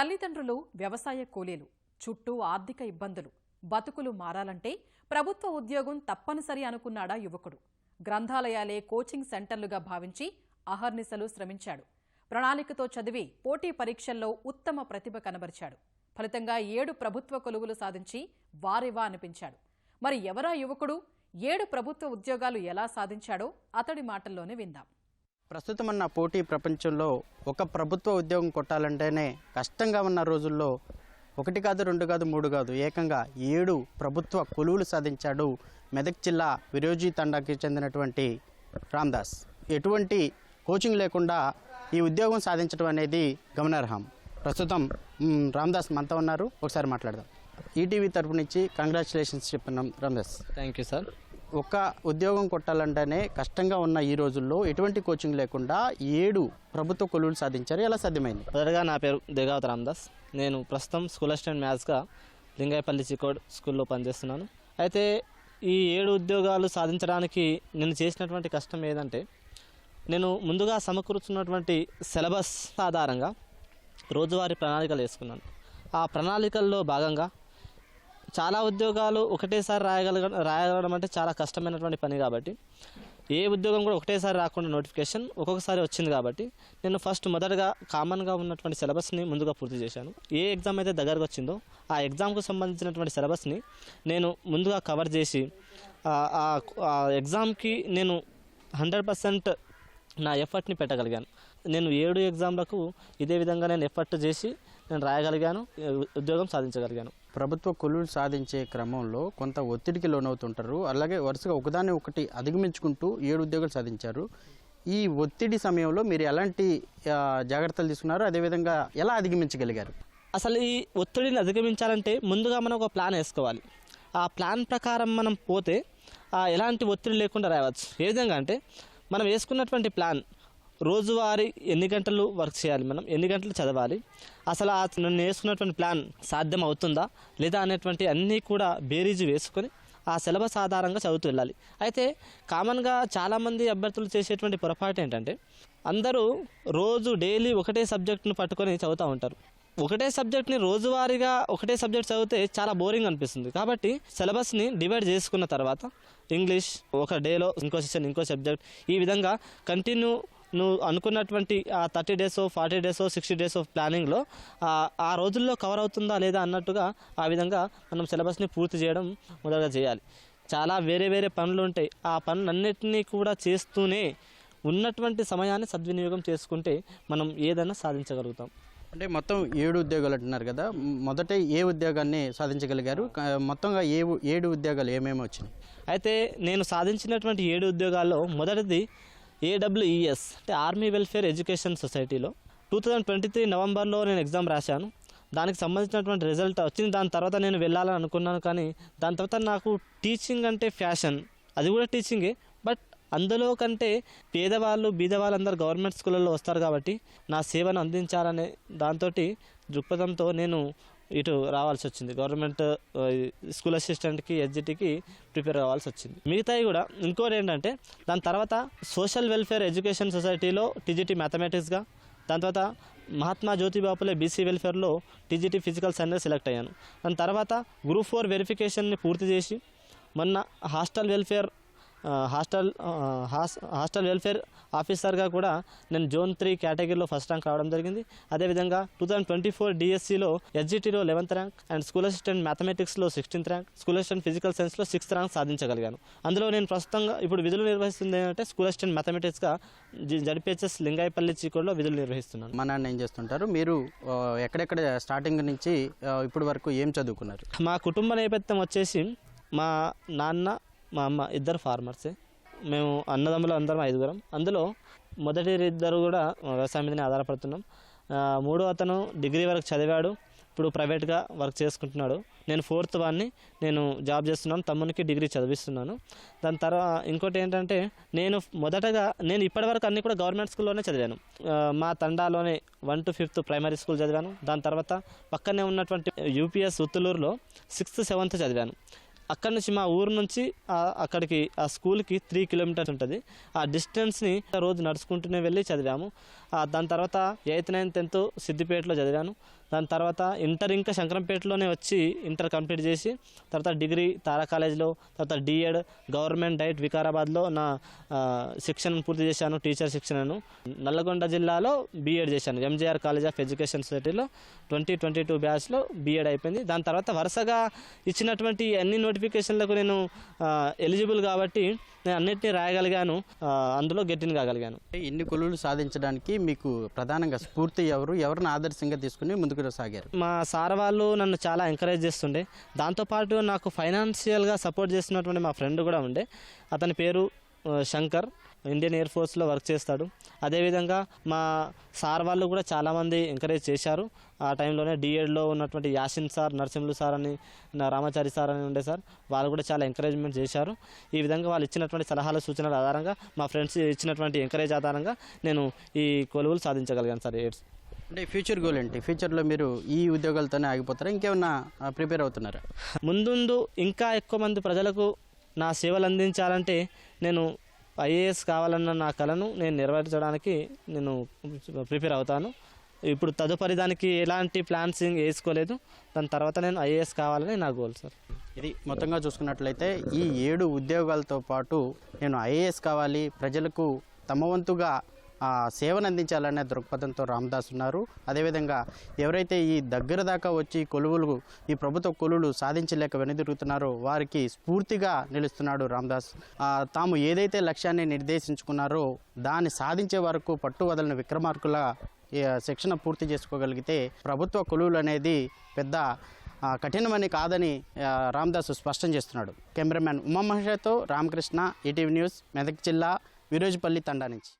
తల్లిదండ్రులు వ్యవసాయ కూలీలు చుట్టూ ఆర్థిక ఇబ్బందులు బతుకులు మారాలంటే ప్రభుత్వ ఉద్యోగం తప్పనిసరి అనుకున్నాడా యువకుడు. గ్రంథాలయాలే కోచింగ్ సెంటర్లుగా భావించి అహర్నిశలు శ్రమించాడు. ప్రణాళికతో చదివి పోటీ పరీక్షల్లో ఉత్తమ ప్రతిభ కనబరిచాడు. ఫలితంగా ఏడు ప్రభుత్వ కొలువులు సాధించి వారివా అనిపించాడు. మరి ఎవరా యువకుడు? ఏడు ప్రభుత్వ ఉద్యోగాలు ఎలా సాధించాడో అతడి మాటల్లోనే విందాం. ప్రస్తుతం ఉన్న పోటీ ప్రపంచంలో ఒక ప్రభుత్వ ఉద్యోగం కొట్టాలంటేనే కష్టంగా ఉన్న రోజుల్లో ఒకటి కాదు రెండు కాదు మూడు కాదు ఏకంగా ఏడు ప్రభుత్వ కొలువులు సాధించాడు మెదక్ జిల్లా విరోజీ తండాకి చెందినటువంటి రామ్దాస్. ఎటువంటి కోచింగ్ లేకుండా ఈ ఉద్యోగం సాధించడం అనేది గమనార్హం. ప్రస్తుతం రామ్దాస్ మనతో ఉన్నారు. ఒకసారి మాట్లాడదాం. ఈటీవీ తరపు నుంచి కంగ్రాచులేషన్స్ చెప్తున్నాం రామ్దాస్. థ్యాంక్ యూ సార్ ఒక ఉద్యోగం కొట్టాలంటేనే కష్టంగా ఉన్న ఈ రోజుల్లో ఎటువంటి కోచింగ్ లేకుండా ఏడు ప్రభుత్వ కొలువులు సాధించారు. ఎలా సాధ్యమైంది? మొదటగా నా పేరు దిగావత రామదాస్. నేను ప్రస్తుతం స్కూల్ అసిస్టెంట్ మ్యాథ్స్గా లింగాయపల్లి చికోడ్ స్కూల్లో పనిచేస్తున్నాను. అయితే ఈ ఏడు ఉద్యోగాలు సాధించడానికి నేను చేసినటువంటి కష్టం ఏదంటే నేను ముందుగా సమకూర్చున్నటువంటి సిలబస్ ఆధారంగా రోజువారీ ప్రణాళికలు వేసుకున్నాను. ఆ ప్రణాళికల్లో భాగంగా చాలా ఉద్యోగాలు ఒకటేసారి రాయగలగ రాయగలగడం అంటే చాలా కష్టమైనటువంటి పని కాబట్టి ఏ ఉద్యోగం కూడా ఒకటేసారి రాకుండా నోటిఫికేషన్ ఒక్కొక్కసారి వచ్చింది కాబట్టి నేను ఫస్ట్ మొదటగా కామన్గా ఉన్నటువంటి సిలబస్ని ముందుగా పూర్తి చేశాను. ఏ ఎగ్జామ్ అయితే దగ్గరకు వచ్చిందో ఆ ఎగ్జామ్కు సంబంధించినటువంటి సిలబస్ని నేను ముందుగా కవర్ చేసి ఆ- ఆ ఎగ్జామ్కి నేను హండ్రెడ్ పర్సెంట్ నా ఎఫర్ట్ని పెట్టగలిగాను. నేను ఏడు ఎగ్జామ్లకు ఇదే విధంగా నేను ఎఫర్ట్ చేసి నేను రాయగలిగాను ఉద్యోగం సాధించగలిగాను. ప్రభుత్వ కొలువులు సాధించే క్రమంలో కొంత ఒత్తిడికి లోనవుతుంటారు. అలాగే వరుసగా ఒకదాన్ని ఒకటి అధిగమించుకుంటూ ఏడు ఉద్యోగాలు సాధించారు. ఈ ఒత్తిడి సమయంలో మీరు ఎలాంటి జాగ్రత్తలు తీసుకున్నారు? అదేవిధంగా ఎలా అధిగమించగలిగారు? అసలు ఈ ఒత్తిడిని అధిగమించాలంటే ముందుగా మనం ఒక ప్లాన్ వేసుకోవాలి. ఆ ప్లాన్ ప్రకారం మనం పోతే ఎలాంటి ఒత్తిడి లేకుండా రాయవచ్చు. ఏ విధంగా అంటే మనం వేసుకున్నటువంటి ప్లాన్ రోజువారీ ఎన్ని గంటలు వర్క్ చేయాలి మనం ఎన్ని గంటలు చదవాలి? అసలు ఆ నేను ప్లాన్ సాధ్యం అవుతుందా? లేదా అనేటువంటి అన్నీ కూడా బేరీజు వేసుకొని ఆ సిలబస్ ఆధారంగా చదువుతూ వెళ్ళాలి. అయితే కామన్గా చాలామంది అభ్యర్థులు చేసేటువంటి పొరపాటు ఏంటంటే అందరూ రోజు డైలీ ఒకటే సబ్జెక్ట్ను పట్టుకొని చదువుతూ ఉంటారు. ఒకటే సబ్జెక్ట్ని రోజువారీగా ఒకటే సబ్జెక్ట్ చదివితే చాలా బోరింగ్ అనిపిస్తుంది. కాబట్టి సిలబస్ని డివైడ్ చేసుకున్న తర్వాత ఇంగ్లీష్ ఒక డేలో ఇంకో సెషన్ ఇంకో సబ్జెక్ట్ ఈ విధంగా కంటిన్యూ నువ్వు అనుకున్నటువంటి ఆ thirty days forty days sixty days of ప్లానింగ్లో ఆ రోజుల్లో కవర్ అవుతుందా లేదా అన్నట్టుగా ఆ విధంగా మనం సిలబస్ని పూర్తి చేయడం మొదలుగా చేయాలి. చాలా వేరే వేరే పనులు ఉంటాయి. ఆ పనులన్నింటినీ కూడా చేస్తూనే ఉన్నటువంటి సమయాన్ని సద్వినియోగం చేసుకుంటే మనం ఏదైనా సాధించగలుగుతాం. అంటే మొత్తం ఏడు ఉద్యోగాలు అంటున్నారు కదా మొదట ఏ ఉద్యోగాన్ని సాధించగలిగారు? మొత్తంగా ఏ ఏడు ఉద్యోగాలు ఏమేమి వచ్చినాయి? అయితే నేను సాధించినటువంటి ఏడు ఉద్యోగాల్లో మొదటిది ఏడబ్ల్యూఈఎస్ అంటే ఆర్మీ వెల్ఫేర్ ఎడ్యుకేషన్ సొసైటీలో టూ థౌజండ్ ట్వంటీ త్రీ నవంబర్లో నేను ఎగ్జామ్ రాశాను. దానికి సంబంధించినటువంటి రిజల్ట్ వచ్చింది. దాని తర్వాత నేను వెళ్ళాలని అనుకున్నాను కానీ దాని తర్వాత నాకు టీచింగ్ అంటే ఫ్యాషన్ అది కూడా టీచింగే బట్ అందులో కంటే పేదవాళ్ళు బీదవాళ్ళందరూ గవర్నమెంట్ స్కూళ్ళల్లో వస్తారు కాబట్టి నా సేవను అందించాలనే దాంతో దృక్పథంతో నేను ఇటు రావాల్సి వచ్చింది. గవర్నమెంట్ స్కూల్ అసిస్టెంట్కి ఎస్జిటికి ప్రిపేర్ అవ్వాల్సి వచ్చింది. మిగతాయి కూడా ఇంకోటి ఏంటంటే దాని తర్వాత సోషల్ వెల్ఫేర్ ఎడ్యుకేషన్ సొసైటీలో టీజీటీ మ్యాథమెటిక్స్గా దాని తర్వాత మహాత్మా జ్యోతిబాపులే బీసీ వెల్ఫేర్లో టీజీటీ ఫిజికల్ సైన్స్ సెలెక్ట్ అయ్యాను. దాని తర్వాత గ్రూప్ ఫోర్ వెరిఫికేషన్ని పూర్తి చేసి మొన్న hostel welfare hostel hostel welfare ఆఫీసర్గా కూడా నేను జోన్ త్రీ కేటగిరీలో ఫస్ట్ ర్యాంక్ రావడం జరిగింది. అదేవిధంగా టూ థౌసండ్ ట్వంటీ ఫోర్ డిఎస్సిలో ఎస్జిటీలో eleventh rank and school assistant మ్యాథమెటిక్స్లో sixteenth rank school assistant physical సైన్స్లో సిక్స్త్ ర్యాంక్ సాధించగలిగాను. అందులో నేను ప్రస్తుతంగా ఇప్పుడు విధులు నిర్వహిస్తుంది ఏంటంటే స్కూల్ అసిస్టెంట్ మ్యాథమెటిక్స్గా జడిపిహెచ్ఎస్ లింగాయపల్లి చీకోడ్లో విధులు నిర్వహిస్తున్నాను. మా నాన్న ఏం చేస్తుంటారు? మీరు ఎక్కడెక్కడ స్టార్టింగ్ నుంచి ఇప్పటి వరకు ఏం చదువుకున్నారు? మా కుటుంబ నేపథ్యం వచ్చేసి మా నాన్న మా అమ్మ ఇద్దరు ఫార్మర్సే మేము అన్నదమ్ములు అందరం ఐదుగురం. అందులో మొదటి ఇద్దరు కూడా వ్యవసాయం మీదనే ఆధారపడుతున్నాం. మూడో అతను డిగ్రీ వరకు చదివాడు. ఇప్పుడు ప్రైవేట్గా వర్క్ చేసుకుంటున్నాడు. నేను ఫోర్త్ వాడిని నేను జాబ్ చేస్తున్నాను. తమ్మునికి డిగ్రీ చదివిస్తున్నాను. దాని తర్వాత ఇంకోటి ఏంటంటే నేను మొదటగా నేను ఇప్పటివరకు అన్ని కూడా గవర్నమెంట్ స్కూల్లోనే చదివాను. మా తండాలోనే one to fifth primary school చదివాను. దాని తర్వాత పక్కనే ఉన్నటువంటి యూపీఎస్ ఉత్తులూరులో సిక్స్త్ సెవెంత్ చదివాను. అక్కడి నుంచి మా ఊరు నుంచి అక్కడికి ఆ స్కూల్కి త్రీ కిలోమీటర్స్ ఉంటుంది. ఆ డిస్టెన్స్ని రోజు నడుచుకుంటూనే వెళ్ళి చదివాము. దాని తర్వాత ఎయిత్ నైన్త్ టెన్త్ సిద్దిపేటలో చదివాను. దాని తర్వాత ఇంటర్ ఇంకా శంకరంపేటలోనే వచ్చి ఇంటర్ కంప్లీట్ చేసి తర్వాత డిగ్రీ తారా కాలేజ్లో తర్వాత డిఎడ్ గవర్నమెంట్ డైట్ వికారాబాద్లో నా శిక్షణ శిక్షణను పూర్తి చేశాను టీచర్ శిక్షణను. నల్లగొండ జిల్లాలో బీఎడ్ చేశాను ఎంజీఆర్ కాలేజ్ ఆఫ్ ఎడ్యుకేషన్ సొసైటీలో ట్వంటీ ట్వంటీ టూ బ్యాచ్లో బీఎడ్ అయిపోయింది. దాని తర్వాత వరుసగా ఇచ్చినటువంటి అన్ని నోటిఫికేషన్లకు నేను ఎలిజిబుల్ కాబట్టి నేను అన్నిటినీ రాయగలిగాను అందులో గెట్టిన కాగలిగాను. ఇన్ని కొలువులు సాధించడానికి మీకు ప్రధానంగా స్ఫూర్తి ఎవరు ఎవరిని ఆదర్శంగా తీసుకుని ముందుకు సాగారు? మా సార్ వాళ్ళు నన్ను చాలా ఎంకరేజ్ చేస్తుండే. దాంతోపాటు నాకు ఫైనాన్షియల్గా సపోర్ట్ చేస్తున్నటువంటి మా ఫ్రెండ్ కూడా ఉండే. అతని పేరు శంకర్. ఇండియన్ ఎయిర్ ఫోర్స్లో వర్క్ చేస్తాడు. అదేవిధంగా మా సార్ వాళ్ళు కూడా చాలామంది ఎంకరేజ్ చేశారు. ఆ టైంలోనే డిఎడ్లో ఉన్నటువంటి యాసిన్ సార్ నరసింహులు సార్ అని నా రామాచారి సార్ అని ఉండే సార్ వాళ్ళు కూడా చాలా ఎంకరేజ్మెంట్ చేశారు. ఈ విధంగా వాళ్ళు ఇచ్చినటువంటి సలహాలు సూచనల ఆధారంగా మా ఫ్రెండ్స్ ఇచ్చినటువంటి ఎంకరేజ్ ఆధారంగా నేను ఈ కొలువులు సాధించగలిగాను సార్ ఎయిడ్స్. అంటే ఫ్యూచర్ గోల్ ఏంటి? ఫ్యూచర్లో మీరు ఈ ఉద్యోగాలతోనే ఆగిపోతారా? ఇంకేమన్నా ప్రిపేర్ అవుతున్నారా? ముందుందు ఇంకా ఎక్కువ మంది ప్రజలకు నా సేవలు అందించాలంటే నేను ఐఏఎస్ కావాలన్న నా కలను నేను నెరవేర్చడానికి నేను ప్రిపేర్ అవుతాను. ఇప్పుడు తదుపరి దానికి ఎలాంటి ప్లాన్స్ వేసుకోలేదు. దాని తర్వాత నేను ఐఏఎస్ కావాలని నా గోల్ సార్. ఇది మొత్తంగా చూసుకున్నట్లయితే ఈ ఏడు ఉద్యోగాలతో పాటు నేను ఐఏఎస్ కావాలి. ప్రజలకు తమ వంతుగా సేవను అందించాలనే దృక్పథంతో రామదాస్ ఉన్నారు. అదేవిధంగా ఎవరైతే ఈ దగ్గర దాకా వచ్చి కొలువులు ఈ ప్రభుత్వ కొలువులు సాధించలేక వెనుదిరుగుతున్నారో వారికి స్ఫూర్తిగా నిలుస్తున్నాడు రామదాస్. తాము ఏదైతే లక్ష్యాన్ని నిర్దేశించుకున్నారో దాన్ని సాధించే వరకు పట్టు వదలని విక్రమార్కుల శిక్షణ పూర్తి చేసుకోగలిగితే ప్రభుత్వ కొలువులు అనేది పెద్ద కఠినమని కాదని ఆ, రామదాసు స్పష్టం చేస్తున్నాడు. కెమెరామ్యాన్ ఉమామహేషతో రామకృష్ణ ఈటీవీ న్యూస్ మెదక్ జిల్లా విరోజుపల్లి తండా నుంచి.